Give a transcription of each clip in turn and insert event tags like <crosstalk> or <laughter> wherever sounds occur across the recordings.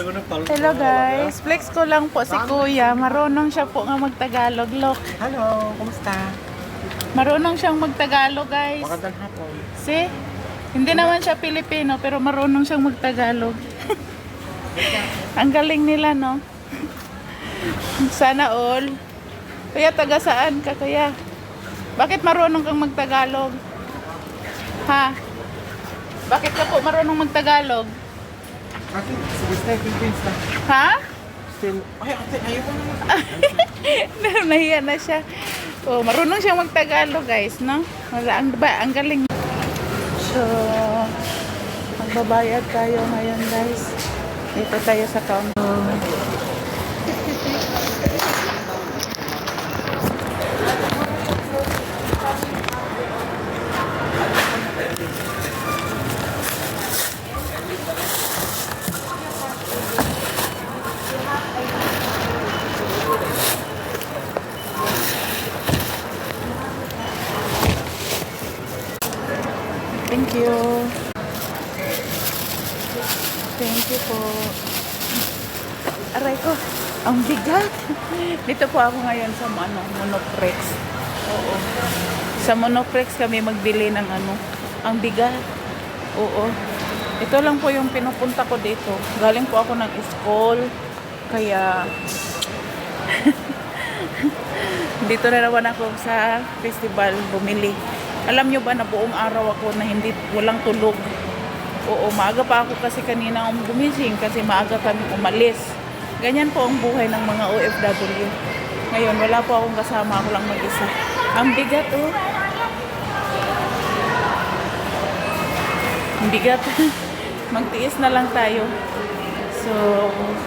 Hello guys, flex ko lang po si Kuya. Marunong siya po nga magtagalog. Look, Hello, kumusta? marunong siyang magtagalog guys. Magandang hapon. See? Hindi naman siya Pilipino pero marunong siyang magtagalog. <laughs> Ang galing nila no. <laughs> Sana all. Kuya, taga saan ka kuya? Bakit marunong kang magtagalog? Ha? Bakit ka po marunong magtagalog? Ate, stay, Philippines na. Ha? Still, ay, ate, ayaw ko naman. <laughs> Nahiya na siya. Oh, marunong siyang magtagalog, guys, no? Wala, ang, ba, ang galing. So, magbabayad tayo ngayon, guys. Dito tayo sa counter. Thank you. Thank you po. Aray ko, ang bigat. <laughs> Dito po ako ngayon sa ano, Monoprex. Oo. Sa Monoprex kami magbili ng ano, ang bigat. Oo. Ito lang po yung pinupunta ko dito. Galing po ako ng school. Kaya <laughs> dito na naman ako sa festival bumili. Alam nyo ba na buong araw ako na hindi walang tulog. Oo, maaga pa ako kasi kanina ang gumising kasi maaga kami umalis. Ganyan po ang buhay ng mga OFW. Ngayon, wala po akong kasama, ako lang mag-isa. Ang bigat, oh. Ang bigat. <laughs> Magtiis na lang tayo. So,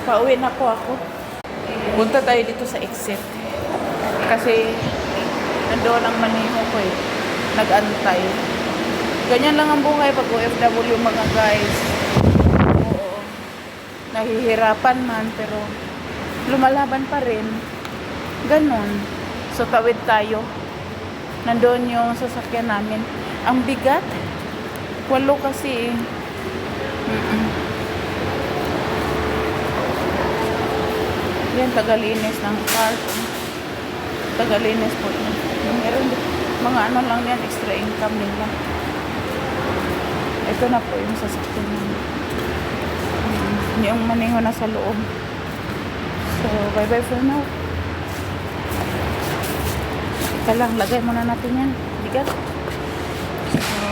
pauwi na po ako. Punta tayo dito sa exit. Kasi, nandoon ang maniho ko eh. Nag-antay. Ganyan lang ang buhay pag OFW mga guys. Oo. Nahihirapan man pero lumalaban pa rin. Ganon. So tawid tayo. Nandoon yung sasakyan namin. Ang bigat. Walo kasi eh. Mm-mm. Yan, tagalinis ng car. Tagalinis po yan. Meron din. Mga ano lang yan, extra income nila. Ito na po yung sasakyan. Mm, Yung maningo na sa loob. So, bye-bye for now. Ika lang, lagay muna natin yan. Bigat. So,